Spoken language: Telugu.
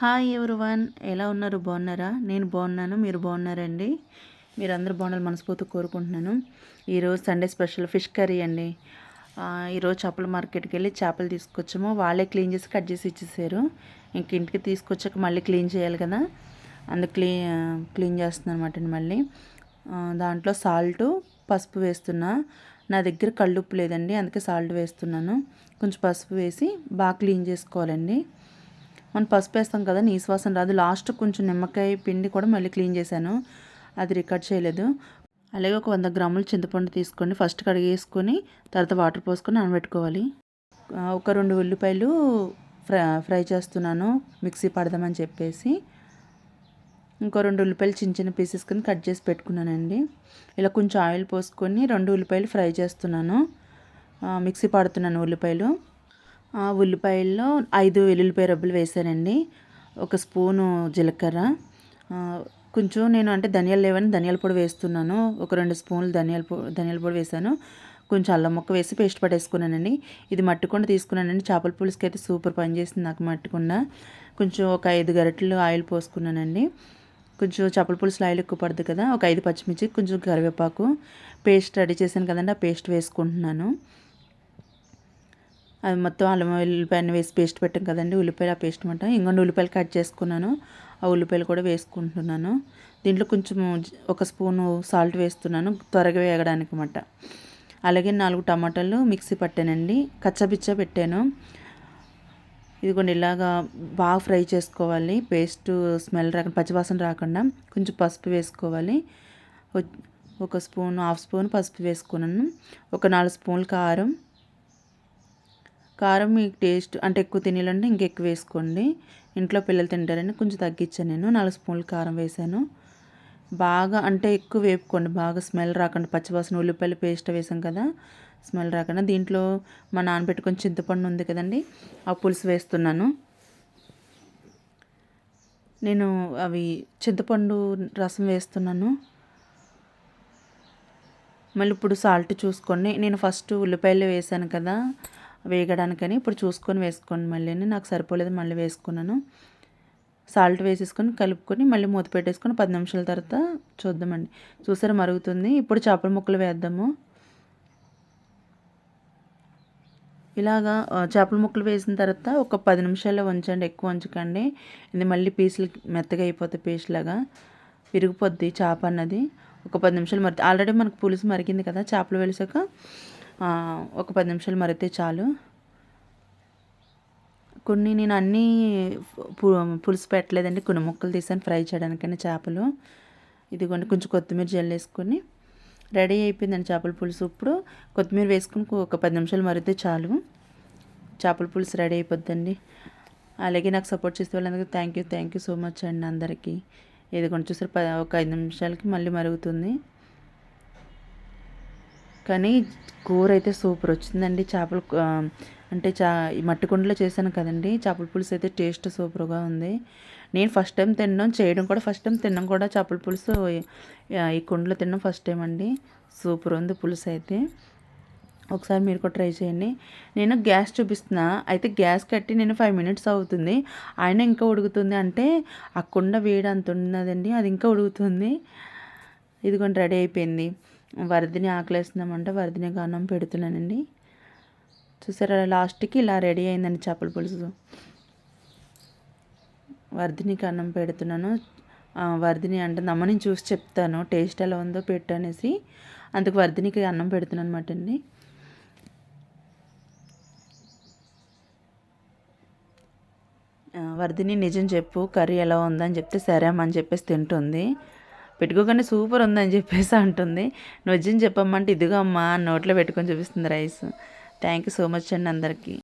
హాయ్ వన్ ఎలా ఉన్నారు? బాగున్నారా? నేను బాగున్నాను మీరు బాగున్నారండి? మీరు అందరూ బాగున్నారు మనస్ఫూర్తి కోరుకుంటున్నాను. ఈరోజు సండే స్పెషల్ ఫిష్ కర్రీ అండి. ఈరోజు చేపల మార్కెట్కి వెళ్ళి చేపలు తీసుకొచ్చాము. వాళ్ళే క్లీన్ చేసి కట్ చేసి ఇచ్చేసారు. ఇంక ఇంటికి తీసుకొచ్చాక మళ్ళీ క్లీన్ చేయాలి కదా. అందుకు క్లీన్ క్లీన్ చేస్తున్నాను అనమాట మళ్ళీ. దాంట్లో సాల్ట్ పసుపు వేస్తున్నా. నా దగ్గర కళ్ళుప్పు లేదండి అందుకే సాల్ట్ వేస్తున్నాను. కొంచెం పసుపు వేసి బాగా క్లీన్ చేసుకోవాలండి. మనం పసుపు వేస్తాం కదా నీ శ్వాసన రాదు. లాస్ట్ కొంచెం నిమ్మకాయ పిండి కూడా మళ్ళీ క్లీన్ చేశాను. అది రికార్డ్ చేయలేదు. అలాగే ఒక వంద గ్రాములు చింతపండు తీసుకొని ఫస్ట్ కడిగేసుకొని తర్వాత వాటర్ పోసుకొని నానబెట్టుకోవాలి. ఒక రెండు ఉల్లిపాయలు ఫ్రై ఫ్రై చేస్తున్నాను. మిక్సీ పడదామని చెప్పేసి. ఇంకో రెండు ఉల్లిపాయలు చిన్న చిన్న పీసెస్ కింద కట్ చేసి పెట్టుకున్నానండి. ఇలా కొంచెం ఆయిల్ పోసుకొని రెండు ఉల్లిపాయలు ఫ్రై చేస్తున్నాను. మిక్సీ పడుతున్నాను ఉల్లిపాయలు. ఉల్లిపాయల్లో ఐదు వెల్లుల్లిపాయ రబ్బులు వేసానండి ఒక స్పూను జీలకర్ర. కొంచెం నేను అంటే ధనియాలు లేవని ధనియాల పొడి వేస్తున్నాను. ఒక రెండు స్పూన్లు ధనియాల పొడి ధనియాల పొడి వేసాను కొంచెం అల్లం ముక్క వేసి పేస్ట్ పట్టేసుకున్నానండి. ఇది మట్టుకుండా తీసుకున్నానండి. చేపల పులుసుకి అయితే సూపర్ పనిచేసింది నాకు మట్టుకుండా. కొంచెం ఒక ఐదు గరిటెలు ఆయిల్ పోసుకున్నానండి. కొంచెం చేపల పులుసులో ఆయిల్ ఎక్కువ పడుతుంది కదా ఒక ఐదు పచ్చిమిర్చి కొంచెం కరివేపాకు. పేస్ట్ రెడీ చేశాను కదండి ఆ పేస్ట్ వేసుకుంటున్నాను. అది మొత్తం అల్లం ఉల్లిపాయలు వేసి పేస్ట్ పెట్టాం కదండి ఉల్లిపాయలు ఆ పేస్ట్ అనమాట ఇంకొన్ని ఉల్లిపాయలు కట్ చేసుకున్నాను. ఆ ఉల్లిపాయలు కూడా వేసుకుంటున్నాను. దీంట్లో కొంచెం ఒక స్పూను సాల్ట్ వేస్తున్నాను త్వరగా వేయడానికి అనమాట అలాగే నాలుగు టమాటాలు మిక్సీ పట్టానండి కచ్చబిచ్చ పెట్టాను. ఇదిగోండి ఇలాగా బాగా ఫ్రై చేసుకోవాలి. పేస్ట్ స్మెల్ రాకుండా పచ్చివాసన రాకుండా కొంచెం పసుపు వేసుకోవాలి. ఒక స్పూన్ హాఫ్ స్పూన్ పసుపు వేసుకున్నాను. ఒక నాలుగు స్పూన్లు కారం. కారం మీకు టేస్ట్ అంటే ఎక్కువ తినాలంటే ఇంకెక్కువ వేసుకోండి. ఇంట్లో పిల్లలు తింటారని కొంచెం తగ్గించాను నేను. నాలుగు స్పూన్లు కారం వేసాను. బాగా అంటే ఎక్కువ వేపుకోండి. బాగా స్మెల్ రాకుండా పచ్చివాసన ఉల్లిపాయలు పేస్ట్ వేసాం కదా స్మెల్ రాకుండా. దీంట్లో మా నానబెట్టుకొని చింతపండు ఉంది కదండి ఆ పులుసు వేస్తున్నాను. నేను అవి చింతపండు రసం వేస్తున్నాను. మళ్ళీ ఇప్పుడు సాల్ట్ చూసుకోండి. నేను ఫస్ట్ ఉల్లిపాయలు వేసాను కదా వేగడానికని ఇప్పుడు చూసుకొని వేసుకోండి మళ్ళీ నాకు సరిపోలేదు మళ్ళీ వేసుకున్నాను. సాల్ట్ వేసేసుకొని కలుపుకొని మళ్ళీ మూత పెట్టేసుకొని పది నిమిషాల తర్వాత చూద్దామండి. చూసారా మరుగుతుంది. ఇప్పుడు చేపల ముక్కలు వేద్దాము. ఇలాగా చేపల ముక్కలు వేసిన తర్వాత ఒక పది నిమిషాల్లో ఉంచండి ఎక్కువ ఉంచకండి ఇది మళ్ళీ పీసులు మెత్తగా అయిపోతాయి పీస్ లాగా విరిగిపోద్ది చేప అన్నది. ఒక పది నిమిషాలు మరి ఆల్రెడీ మనకు పులుసు మరిగింది కదా చేపలు వేసాక ఒక పది నిమిషాలు మరిగితే చాలు. కొన్ని నేను అన్నీ పులుసు పెట్టలేదండి. కొన్ని ముక్కలు తీసాను ఫ్రై చేయడానికైనా చేపలు. ఇదిగోండి కొంచెం కొత్తిమీర జల్లేసుకొని రెడీ అయిపోయిందండి చేపల పులుసు. ఇప్పుడు కొత్తిమీర వేసుకుని ఒక పది నిమిషాలు మరిగితే చాలు. చేపల పులుసు రెడీ అయిపోద్దండి. అలాగే నాకు సపోర్ట్ చేసే వాళ్ళందరికీ thank you thank you so much అండి అందరికీ. కొంచెం చూసారు ఒక ఐదు నిమిషాలకి మళ్ళీ మరుగుతుంది. కానీ కూర అయితే సూపర్ వచ్చిందండి. చేపలు అంటే చా మట్టి కుండలో చేశాను కదండి. చేపల పులుసు అయితే టేస్ట్ సూపర్గా ఉంది. నేను ఫస్ట్ టైం తినడం చేయడం కూడా ఫస్ట్ టైం తినడం కూడా చేపల పులుసు ఈ కుండలో తినడం ఫస్ట్ టైం అండి. సూపర్ ఉంది పులుసు అయితే. ఒకసారి మీరు కూడా ట్రై చేయండి. నేను గ్యాస్ చూపిస్తున్నా. అయితే గ్యాస్ కట్టి నేను ఫైవ్ మినిట్స్ అవుతుంది. ఆయన ఇంకా ఉడుకుతుంది అంటే ఆ కుండ వేడి అంత ఉన్నదండి. అది ఇంకా ఉడుకుతుంది. ఇదిగోండి రెడీ అయిపోయింది. వరదిని ఆకలేస్తున్నామంటే వరదిని అన్నం పెడుతున్నానండి. చూసారా లాస్ట్కి ఇలా రెడీ అయిందండి చేపల పులుసు. వర్ధినికి అన్నం పెడుతున్నాను. వర్ధిని అంటే అమ్మని చూసి చెప్తాను టేస్ట్ ఎలా ఉందో పెట్టు అనేసి. అందుకు వర్ధినికి అన్నం పెడుతున్నాను అనమాట అండి. వర్ధిని నిజం చెప్పు కర్రీ ఎలా ఉందని చెప్తే సరే అమ్మని చెప్పేసి తింటుంది. పెట్టుకోకుండా సూపర్ ఉందని చెప్పేసి అంటుంది. నువ్వు చెప్పమ్మంటే ఇదిగో అమ్మా నోట్లో పెట్టుకొని చూపిస్తుంది rice. Thank you so much అండి అందరికీ.